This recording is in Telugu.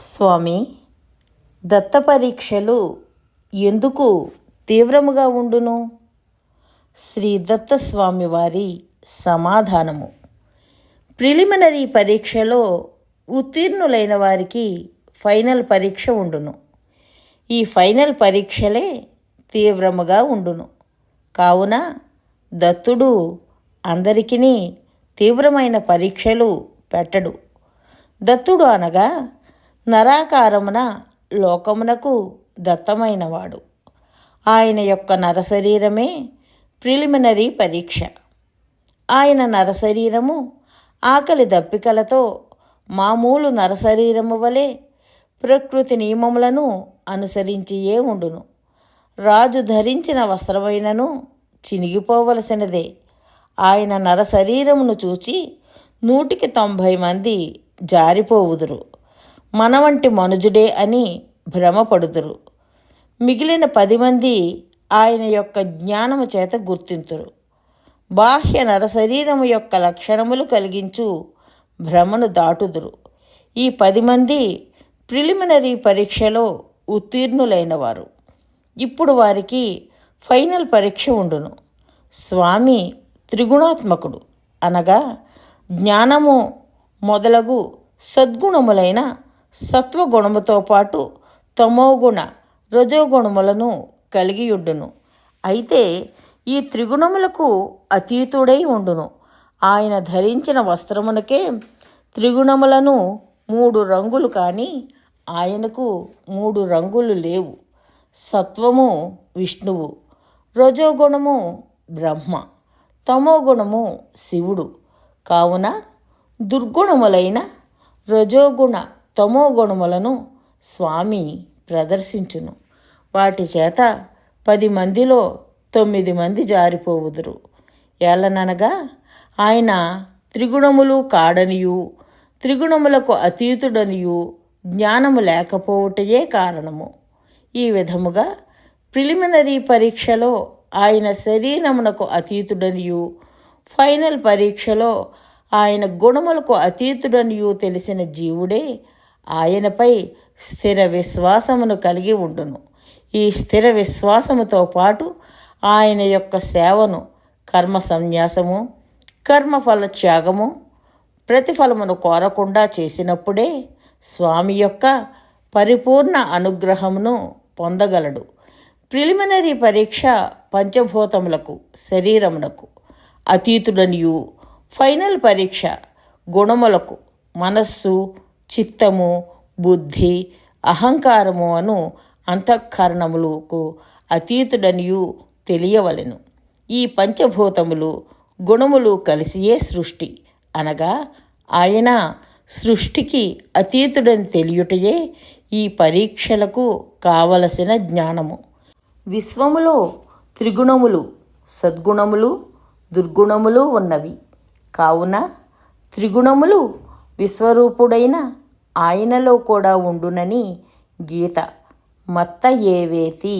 స్వామి దత్త పరీక్షలు ఎందుకు తీవ్రముగా ఉండును? శ్రీ దత్తస్వామి వారి సమాధానము. ప్రిలిమినరీ పరీక్షలో ఉత్తీర్ణులైన వారికి ఫైనల్ పరీక్ష ఉండును. ఈ ఫైనల్ పరీక్షలే తీవ్రముగా ఉండును. కావున దత్తుడు అందరికీ తీవ్రమైన పరీక్షలు పెట్టడు. దత్తుడు అనగా నరాకారమున లోకమునకు దత్తమైనవాడు. ఆయన యొక్క నరశరీరమే ప్రిలిమినరీ పరీక్ష. ఆయన నరశరీరము ఆకలి దప్పికలతో మామూలు నరశరీరము వలె ప్రకృతి నియమములను అనుసరించియే ఉండును. రాజు ధరించిన వస్త్రమైనను చినిగిపోవలసినదే. ఆయన నరశరీరమును చూచి నూటికి తొంభై మంది జారిపోవుదురు. మన వంటి మనుజుడే అని భ్రమపడుదురు. మిగిలిన పది మంది ఆయన యొక్క జ్ఞానము చేత గుర్తింతురు. బాహ్య నరశరీరము యొక్క లక్షణములు కలిగించు భ్రమను దాటుదురు. ఈ పది మంది ప్రిలిమినరీ పరీక్షలో ఉత్తీర్ణులైనవారు. ఇప్పుడు వారికి ఫైనల్ పరీక్ష ఉండును. స్వామి త్రిగుణాత్మకుడు. అనగా జ్ఞానము మొదలగు సద్గుణములైన సత్వగుణముతో పాటు తమోగుణ రజోగుణములను కలిగి ఉండును అయితే ఈ త్రిగుణములకు అతీతుడై ఉండును. ఆయన ధరించిన వస్త్రమునకే త్రిగుణములను మూడు రంగులు కానీ ఆయనకు మూడు రంగులు లేవు. సత్వము విష్ణువు రజోగుణము బ్రహ్మ తమోగుణము శివుడు. కావున దుర్గుణములైన రజోగుణ తమో గుణములను స్వామి ప్రదర్శించును. వాటి చేత పది మందిలో తొమ్మిది మంది జారిపోవుదురు. ఏలననగా ఆయన త్రిగుణములు కాడనియు త్రిగుణములకు అతీతుడనియు జ్ఞానము లేకపోవటయే కారణము. ఈ విధముగా ప్రిలిమినరీ పరీక్షలో ఆయన శరీరమునకు అతీతుడనియు ఫైనల్ పరీక్షలో ఆయన గుణములకు అతీతుడనియు తెలిసిన జీవుడే ఆయనపై స్థిర విశ్వాసమును కలిగి ఉండును. ఈ స్థిర విశ్వాసముతో పాటు ఆయన యొక్క సేవను కర్మ సన్యాసము కర్మఫల త్యాగము ప్రతిఫలమును కోరకుండా చేసినప్పుడే స్వామి యొక్క పరిపూర్ణ అనుగ్రహమును పొందగలడు. ప్రిలిమినరీ పరీక్ష పంచభూతములకు శరీరమునకు అతీతుడనియు ఫైనల్ పరీక్ష గుణములకు మనస్సు చిత్తము బుద్ధి అహంకారము అను అంతఃకరణములకు అతీతుడనియు తెలియవలెను. ఈ పంచభూతములు గుణములు కలిసియే సృష్టి. అనగా ఆయన సృష్టికి అతీతుడని తెలియుటయే ఈ పరీక్షలకు కావలసిన జ్ఞానము. విశ్వములో త్రిగుణములు సద్గుణములు దుర్గుణములు ఉన్నవి. కావున త్రిగుణములు విశ్వరూపుడైన ఆయనలో కూడా ఉండునని గీత మత్త ఏవేతి